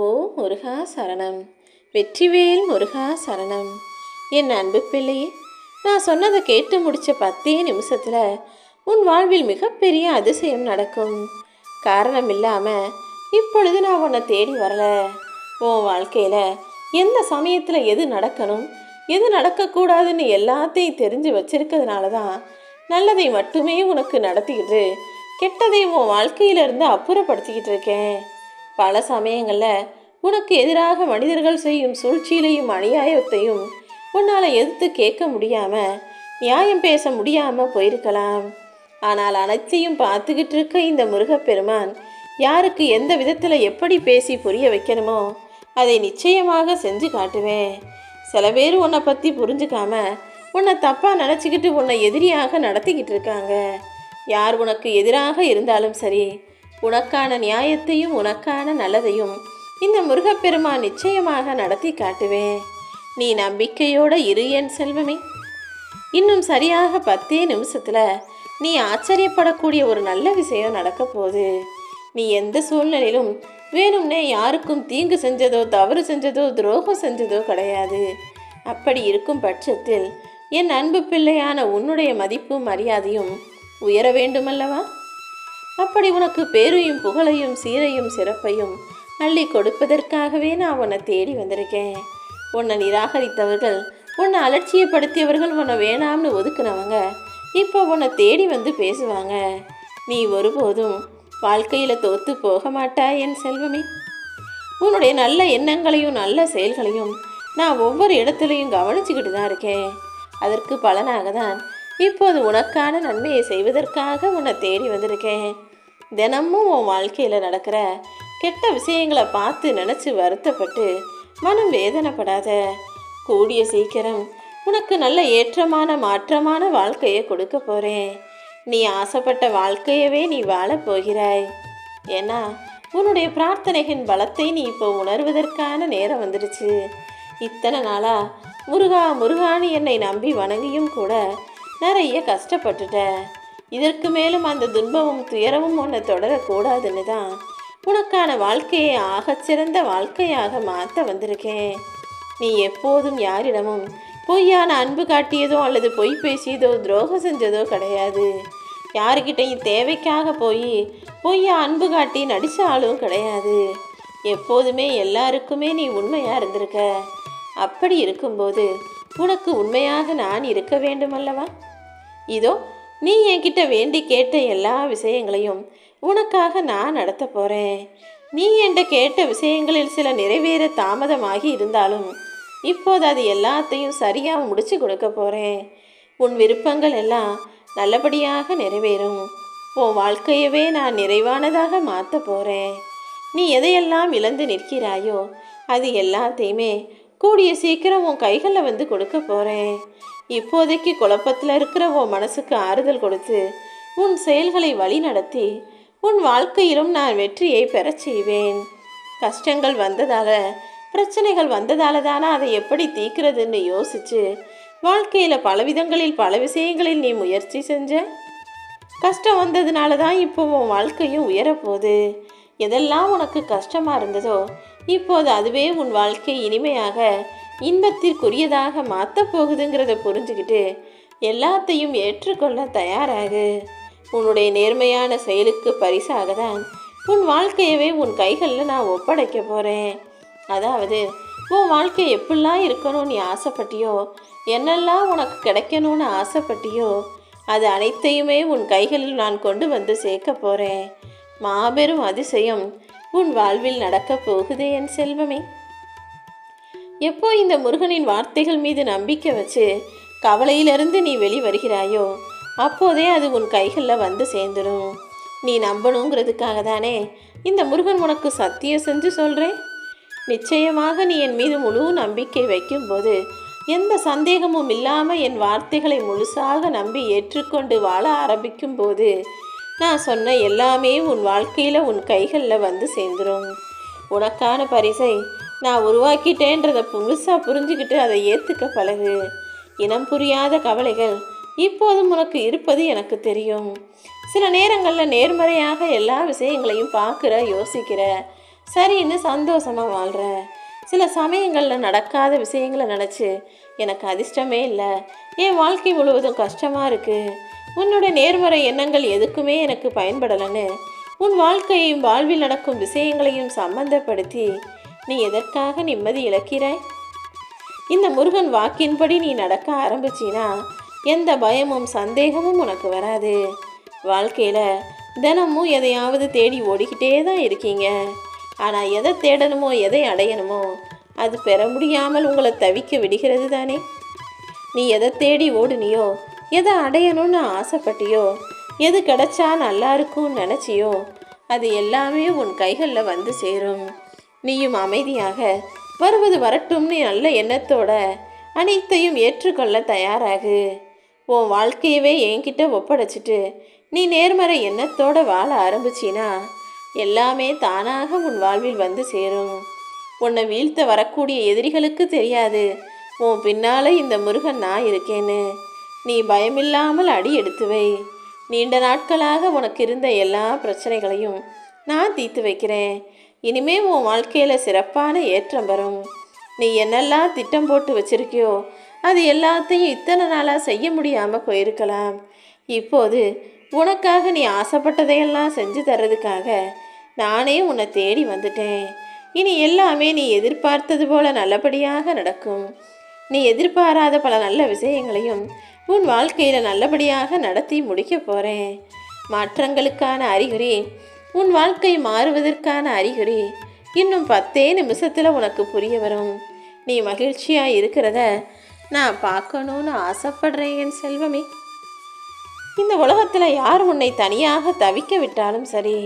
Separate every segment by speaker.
Speaker 1: ஓ முருகா சரணம். வெற்றிவேல் முருகா சரணம். என் அன்பு பிள்ளையே நான் சொன்னதை கேட்டு முடிச்ச பத்தே நிமிஷத்தில் உன் வாழ்வில் மிகப்பெரிய அதிசயம் நடக்கும். காரணம் இல்லாமல் இப்பொழுது நான் உன்னை தேடி வரல. உன் வாழ்க்கையில் எந்த சமயத்தில் எது நடக்கணும் எது நடக்கக்கூடாதுன்னு எல்லாத்தையும் தெரிஞ்சு வச்சிருக்கிறதுனால தான் நல்லதை மட்டுமே உனக்கு நடத்திக்கிட்டு கெட்டதை உன் வாழ்க்கையிலிருந்து அப்புறப்படுத்திக்கிட்டு இருக்கேன். பல சமயங்களில் உனக்கு எதிராக மனிதர்கள் செய்யும் சூழ்ச்சியிலையும் அநியாயத்தையும் உன்னால் எதிர்த்து கேட்க முடியாமல் நியாயம் பேச முடியாமல் போயிருக்கலாம். ஆனால் அனைத்தையும் பார்த்துக்கிட்டு இருக்க இந்த முருகப்பெருமான் யாருக்கு எந்த விதத்தில் எப்படி பேசி புரிய வைக்கணுமோ அதை நிச்சயமாக செஞ்சு காட்டுவேன். சில பேர் உன்னை பற்றி புரிஞ்சுக்காம உன்னை தப்பாக நினச்சிக்கிட்டு உன்னை எதிரியாக நடத்திக்கிட்டு இருக்காங்க. யார் உனக்கு எதிராக இருந்தாலும் சரி உனக்கான நியாயத்தையும் உனக்கான நல்லதையும் இந்த முருகப்பெருமான் நிச்சயமாக நடத்தி காட்டுவேன். நீ நம்பிக்கையோட இரு என் செல்வமே. இன்னும் சரியாக பத்தே நிமிஷத்தில் நீ ஆச்சரியப்படக்கூடிய ஒரு நல்ல விஷயம் நடக்க போகுது. நீ எந்த சூழ்நிலையிலும் வேணும்னே யாருக்கும் தீங்கு செஞ்சதோ தவறு செஞ்சதோ துரோகம் செஞ்சதோ கிடையாது. அப்படி இருக்கும் பட்சத்தில் என் அன்பு பிள்ளையான உன்னுடைய மதிப்பும் மரியாதையும் உயர வேண்டுமல்லவா? அப்படி உனக்கு பேரையும் புகழையும் சீரையும் சிறப்பையும் அள்ளி கொடுப்பதற்காகவே நான் உன்னை தேடி வந்திருக்கேன். உன்னை நிராகரித்தவர்கள் உன்னை அலட்சியப்படுத்தியவர்கள் உன்னை வேணாம்னு ஒதுக்குனவங்க இப்போ உன்னை தேடி வந்து பேசுவாங்க. நீ ஒருபோதும் வாழ்க்கையில் தோத்து போக மாட்டாய் என் செல்வமே. உன்னுடைய நல்ல எண்ணங்களையும் நல்ல செயல்களையும் நான் ஒவ்வொரு இடத்துலையும் கவனிச்சுக்கிட்டு தான் இருக்கேன். அதற்கு பலனாக தான் இப்போது உனக்கான நன்மையை செய்வதற்காக உன்னை தேடி வந்திருக்கேன். தினமும் உன் வாழ்க்கையில் நடக்கிற கெட்ட விஷயங்களை பார்த்து நினச்சி வருத்தப்பட்டு மனம் வேதனைப்படாத. கூடிய சீக்கிரம் உனக்கு நல்ல ஏற்றமான மாற்றமான வாழ்க்கையை கொடுக்க போகிறேன் நீ ஆசைப்பட்ட வாழ்க்கையவே நீ வாழப் போகிறாய். ஏன்னா உன்னுடைய பிரார்த்தனைகளின் பலத்தை நீ இப்போ உணர்வதற்கான நேரம் வந்துடுச்சு. இத்தனை நாளாக முருகா முருகான்னு என்னை நம்பி வணங்கியும் கூட நிறைய கஷ்டப்பட்டுட்ட இதற்கு மேலும் அந்த துன்பமும் துயரமும் உன்னை தொடரக்கூடாதுன்னு தான் உனக்கான வாழ்க்கையை ஆகச்சிறந்த வாழ்க்கையாக மாற்ற வந்திருக்கேன். நீ எப்போதும் யாரிடமும் பொய்யான அன்பு காட்டியதோ அல்லது பொய் பேசியதோ துரோகம் செஞ்சதோ கிடையாது. யாருக்கிட்டையும் தேவைக்காக போய் பொய்யா அன்பு காட்டி நடித்தாலும் ஆளும் கிடையாது. எப்போதுமே எல்லாருக்குமே நீ உண்மையாக இருந்திருக்க. அப்படி இருக்கும்போது உனக்கு உண்மையாக நான் இருக்க வேண்டுமல்லவா இதோ நீ என்கிட்ட வேண்டி கேட்ட எல்லா விஷயங்களையும் உனக்காக நான் நடத்த போகிறேன் நீ என்கிட்ட கேட்ட விஷயங்களில் சில நிறைவேற தாமதமாகி இருந்தாலும் இப்போது அது எல்லாத்தையும் சரியாக முடிச்சு கொடுக்க போகிறேன் உன் விருப்பங்கள் எல்லாம் நல்லபடியாக நிறைவேறும். உன் வாழ்க்கையவே நான் நிறைவானதாக மாற்ற போகிறேன் நீ எதையெல்லாம் இழந்து நிற்கிறாயோ அது எல்லாத்தையுமே கூடிய சீக்கிரம் உன் கைகளில் வந்து கொடுக்க போகிறேன் இப்போதைக்கு குழப்பத்தில் இருக்கிற உன் மனசுக்கு ஆறுதல் கொடுத்து உன் செயல்களை வழி நடத்தி உன் வாழ்க்கையிலும் நான் வெற்றியை பெறச் செய்வேன். கஷ்டங்கள் வந்ததால பிரச்சனைகள் வந்ததால தானே அதை எப்படி தீக்கிறதுன்னு யோசிச்சு வாழ்க்கையில் பல விதங்களில் பல விஷயங்களில் நீ முயற்சி செஞ்ச? கஷ்டம் வந்ததுனால தான் இப்போ உன் வாழ்க்கையும் உயரப்போகுது. எதெல்லாம் உனக்கு கஷ்டமாக இருந்ததோ இப்போது அதுவே உன் வாழ்க்கை இனிமையாக இன்பத்திற்குரியதாக மாற்றப் போகுதுங்கிறத புரிஞ்சுக்கிட்டு எல்லாத்தையும் ஏற்றுக்கொள்ள தயாராகு. உன்னுடைய நேர்மையான செயலுக்கு பரிசாக தான் உன் வாழ்க்கையவே உன் கைகளில் நான் ஒப்படைக்க போகிறேன் அதாவது உன் வாழ்க்கை எப்படிலாம் இருக்கணும்னு நீ ஆசைப்பட்டியோ என்னெல்லாம் உனக்கு கிடைக்கணும்னு ஆசைப்பட்டியோ அது அனைத்தையுமே உன் கைகளில் நான் கொண்டு வந்து சேர்க்க போகிறேன் மாபெரும் அதிசயம் உன் வாழ்வில் நடக்கப் போகுதே என் செல்வமே. எப்போ இந்த முருகனின் வார்த்தைகள் மீது நம்பிக்கை வச்சு கவலையிலிருந்து நீ வெளிவருகிறாயோ அப்போதே அது உன் கைகளில் வந்து சேர்ந்துடும் நீ நம்பணுங்கிறதுக்காக தானே இந்த முருகன் உனக்கு சத்தியம் செஞ்சு சொல்கிறேன் நிச்சயமாக நீ என் மீது முழு நம்பிக்கை வைக்கும்போது எந்த சந்தேகமும் இல்லாமல் என் வார்த்தைகளை முழுசாக நம்பி ஏற்றுக்கொண்டு வாழ ஆரம்பிக்கும் போது நான் சொன்ன எல்லாமே உன் வாழ்க்கையில் உன் கைகளில் வந்து சேர்ந்துடும் உனக்கான பரிசை நான் உருவாக்கிட்டேன்றதை முழுசாக புரிஞ்சுக்கிட்டு அதை ஏற்றுக்க பழகு. இனம் புரியாத கவலைகள் இப்போதும் உனக்கு இருப்பது எனக்கு தெரியும். சில நேரங்களில் நேர்மறையாக எல்லா விஷயங்களையும் பார்க்குற யோசிக்கிற. சரின்னு சந்தோஷமாக வாழ்கிற சில சமயங்களில் நடக்காத விஷயங்களை நினச்சி எனக்கு அதிர்ஷ்டமே இல்லை. என் வாழ்க்கை முழுவதும் கஷ்டமாக இருக்குது உன்னோட நேர்மறை எண்ணங்கள் எதுக்குமே எனக்கு பயன்படலைன்னு உன் வாழ்க்கையையும் வாழ்வில் நடக்கும் விஷயங்களையும் சம்பந்தப்படுத்தி நீ எதற்காக நிம்மதி இழக்கிறாய்? இந்த முருகன் வாக்கின்படி நீ நடக்க ஆரம்பிச்சினா எந்த பயமும் சந்தேகமும் உனக்கு வராது. வாழ்க்கையில் தினமும் எதையாவது தேடி ஓடிக்கிட்டே தான் இருக்கீங்க. ஆனால் எதை தேடணுமோ எதை அடையணுமோ அது பெற முடியாமல் உங்களை தவிக்க விடுகிறது தானே? நீ எதை தேடி ஓடுனியோ எதை அடையணும்னு ஆசைப்பட்டியோ எது கிடைச்சா நல்லா இருக்கும்னு நினச்சியோ அது எல்லாமே உன் கைகளில் வந்து சேரும். நீயும் அமைதியாக வருவது வரட்டும்னு நல்ல எண்ணத்தோட அனைத்தையும் ஏற்றுக்கொள்ள தயாராகு. உன் வாழ்க்கையவே என்கிட்ட ஒப்படைச்சிட்டு நீ நேர்மறை எண்ணத்தோட வாழ ஆரம்பிச்சினா எல்லாமே தானாக உன் வாழ்வில் வந்து சேரும். உன்னை வீழ்த்த வரக்கூடிய எதிரிகளுக்கு தெரியாது. உன் பின்னால இந்த முருகன் நான் இருக்கேன்னு நீ பயமில்லாமல் அடி எடுத்து வை. நீண்ட நாட்களாக உனக்கு இருந்த எல்லா பிரச்சனைகளையும் நான் தீர்த்து வைக்கிறேன். இனிமே உன் வாழ்க்கையில் சிறப்பான ஏற்றம் வரும் நீ என்னெல்லாம் திட்டம் போட்டு வச்சிருக்கியோ அது எல்லாத்தையும் இத்தனை நாளாக செய்ய முடியாமல் போயிருக்கலாம். இப்போது உனக்காக நீ ஆசைப்பட்டதையெல்லாம் செஞ்சு தர்றதுக்காக நானே உன்னை தேடி வந்துட்டேன். இனி எல்லாமே நீ எதிர்பார்த்தது போல நல்லபடியாக நடக்கும். நீ எதிர்பாராத பல நல்ல விஷயங்களையும் உன் வாழ்க்கையில் நல்லபடியாக நடத்தி முடிக்க போகிறேன் மாற்றங்களுக்கான அறிகுறி உன் வாழ்க்கை மாறுவதற்கான அறிகுறி இன்னும் பத்தே நிமிஷத்தில் உனக்கு புரிய வரும். நீ மகிழ்ச்சியாக இருக்கிறத நான் பார்க்கணுன்னு ஆசைப்படுறேன் என் செல்வமே. இந்த உலகத்தில் யார் உன்னை தனியாக தவிக்க விட்டாலும் சரி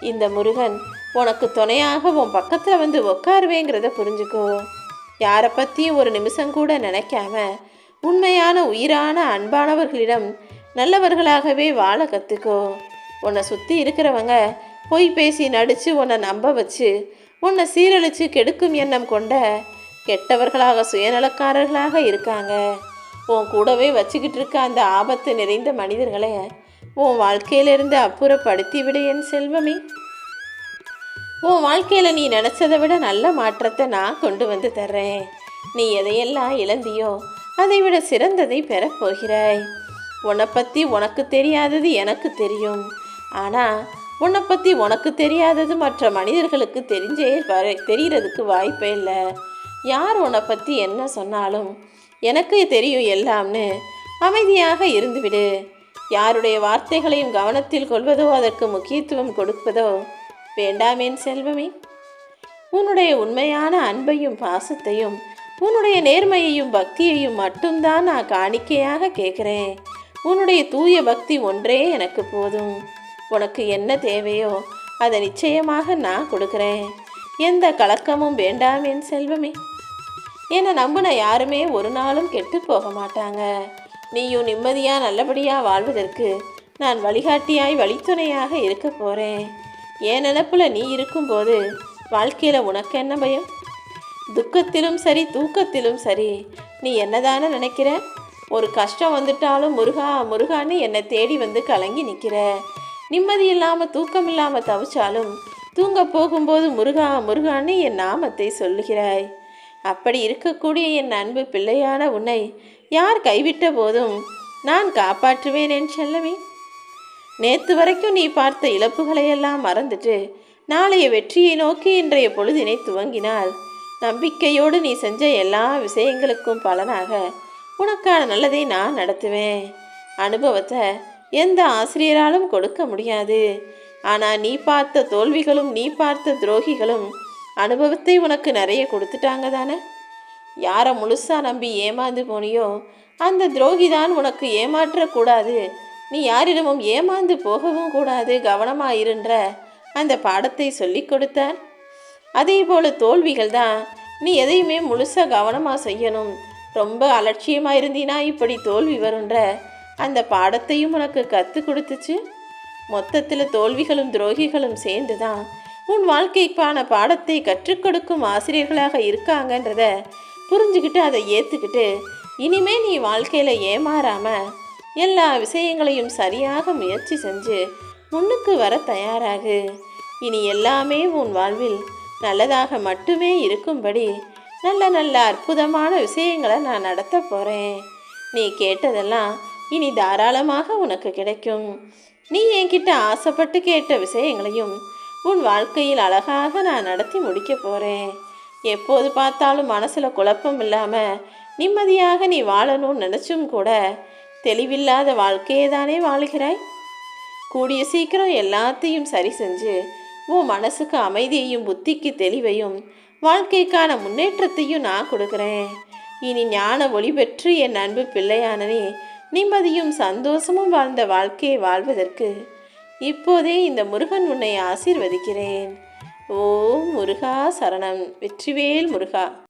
Speaker 1: இந்த முருகன் உனக்கு துணையாக உன் பக்கத்தில் வந்து உட்காருவேங்கிறத புரிஞ்சுக்கோ. யாரை பற்றியும் ஒரு நிமிஷம் கூட நினைக்காம உண்மையான உயிரான அன்பானவர்களிடம் நல்லவர்களாகவே வாழ கற்றுக்கோ உன்னை சுற்றி இருக்கிறவங்க பொய் பேசி நடித்து உன்னை நம்ப வச்சு உன்னை சீரழித்து கெடுக்கும் எண்ணம் கொண்ட கெட்டவர்களாக சுயநலக்காரர்களாக இருக்காங்க. உன் கூடவே வச்சுக்கிட்டு இருக்க அந்த ஆபத்து நிறைந்த மனிதர்களை உன் வாழ்க்கையிலிருந்து அப்புறப்படுத்தி விடு என் செல்வமே. உன் வாழ்க்கையில் நீ நினச்சதை விட நல்ல மாற்றத்தை நான் கொண்டு வந்து தர்றேன். நீ எதையெல்லாம் இழந்தியோ அதை விட சிறந்ததை பெறப்போகிறாய். உன்னை பற்றி உனக்கு தெரியாதது எனக்கு தெரியும். ஆனால் உன்னை பற்றி உனக்கு தெரியாதது மற்ற மனிதர்களுக்கு தெரிஞ்சே வர தெரிகிறதுக்கு வாய்ப்பே இல்லை. யார் உன்னை பற்றி என்ன சொன்னாலும் எனக்கு தெரியும் எல்லாம்னு அமைதியாக இருந்துவிடு யாருடைய வார்த்தைகளையும் கவனத்தில் கொள்வதோ அதற்கு முக்கியத்துவம் கொடுப்பதோ வேண்டாமேன் செல்வமே. உன்னுடைய உண்மையான அன்பையும் பாசத்தையும் உன்னுடைய நேர்மையையும் பக்தியையும் மட்டும்தான் நான் காணிக்கையாக கேட்குறேன். உன்னுடைய தூய பக்தி ஒன்றே எனக்கு போதும். உனக்கு என்ன தேவையோ அதை நிச்சயமாக நான் கொடுக்குறேன். எந்த கலக்கமும் வேண்டாம் என் செல்வமே. என்னை நம்பின யாருமே ஒரு நாளும் கெட்டு போக மாட்டாங்க. நீயும் நிம்மதியாக நல்லபடியாக வாழ்வதற்கு நான் வழிகாட்டியாய் வழித்துணையாக இருக்க போகிறேன் என் நினப்பில் நீ இருக்கும்போது வாழ்க்கையில் உனக்கு என்ன பயம்? துக்கத்திலும் சரி தூக்கத்திலும் சரி நீ என்னதானே நினைக்கிற? ஒரு கஷ்டம் வந்துட்டாலும் முருகா முருகான்னு என்னை தேடி வந்து கலங்கி நிற்கிற நிம்மதி இல்லாமல் தூக்கம் இல்லாமல் தவிச்சாலும் தூங்க போகும்போது முருகா முருகான்னு என் நாமத்தை சொல்லுகிறாய். அப்படி இருக்கக்கூடிய என் அன்பு பிள்ளையான உன்னை யார் கைவிட்ட போதும் நான் காப்பாற்றுவேன் என் செல்லமே. நேத்து வரைக்கும் நீ பார்த்த இழப்புகளையெல்லாம் மறந்துட்டு நாளைய வெற்றியை நோக்கி இன்றைய பொழுதினை துவங்கினால் நம்பிக்கையோடு நீ செஞ்ச எல்லா விஷயங்களுக்கும் பலனாக உனக்கான நல்லதை நான் நடத்துவேன். அனுபவத்தை எந்த ஆசிரியராலும் கொடுக்க முடியாது. ஆனால் நீ பார்த்த தோல்விகளும் நீ பார்த்த துரோகிகளும் அனுபவத்தை உனக்கு நிறைய கொடுத்துட்டாங்க தானே? யாரை முழுசாக நம்பி ஏமாந்து போனியோ அந்த துரோகி தான் உனக்கு ஏமாற்றக்கூடாது நீ யாரிடமும் ஏமாந்து போகவும் கூடாது கவனமாயிருன்ற அந்த பாடத்தை சொல்லி கொடுத்தார். அதே போல் தோல்விகள் தான் நீ எதையுமே முழுசாக கவனமாக செய்யணும். ரொம்ப அலட்சியமாக இருந்தீனா இப்படி தோல்வி வருன்ற அந்த பாடத்தையும் உனக்கு கற்றுக் கொடுத்துச்சு. மொத்தத்தில் தோல்விகளும் துரோகிகளும் சேர்ந்து தான் உன் வாழ்க்கைக்கான பாடத்தை கற்றுக் கொடுக்கும் ஆசிரியர்களாக இருக்காங்கன்றத புரிஞ்சுக்கிட்டு அதை ஏற்றுக்கிட்டு இனிமே நீ வாழ்க்கையில் ஏமாறாமல் எல்லா விஷயங்களையும் சரியாக முயற்சி செஞ்சு முன்னுக்கு வர தயாராகு. இனி எல்லாமே உன் வாழ்வில் நல்லதாக மட்டுமே இருக்கும்படி நல்ல நல்ல அற்புதமான விஷயங்களை நான் நடத்த போகிறேன் நீ கேட்டதெல்லாம் இனி தாராளமாக உனக்கு கிடைக்கும். நீ என்கிட்ட ஆசைப்பட்டு கேட்ட விஷயங்களையும் உன் வாழ்க்கையில் அழகாக நான் நடத்தி முடிக்க போகிறேன் எப்போது பார்த்தாலும் மனசில் குழப்பம் இல்லாமல் நிம்மதியாக நீ வாழணும்னு நினச்சும் கூட தெளிவில்லாத வாழ்க்கையே தானே வாழுகிறாய்? கூடிய சீக்கிரம் எல்லாத்தையும் சரி செஞ்சு உன் மனசுக்கு அமைதியையும் புத்திக்கு தெளிவையும் வாழ்க்கைக்கான முன்னேற்றத்தையும் நான் கொடுக்குறேன். இனி ஞான ஒளி பெற்று என் அன்பு பிள்ளையானனே நிம்மதியும் சந்தோஷமும் வாழ்ந்த வாழ்க்கையை வாழ்வதற்கு இப்போதே இந்த முருகன் உன்னை ஆசீர்வதிக்கிறேன். ஓம் முருகா சரணம். வெற்றிவேல் முருகா.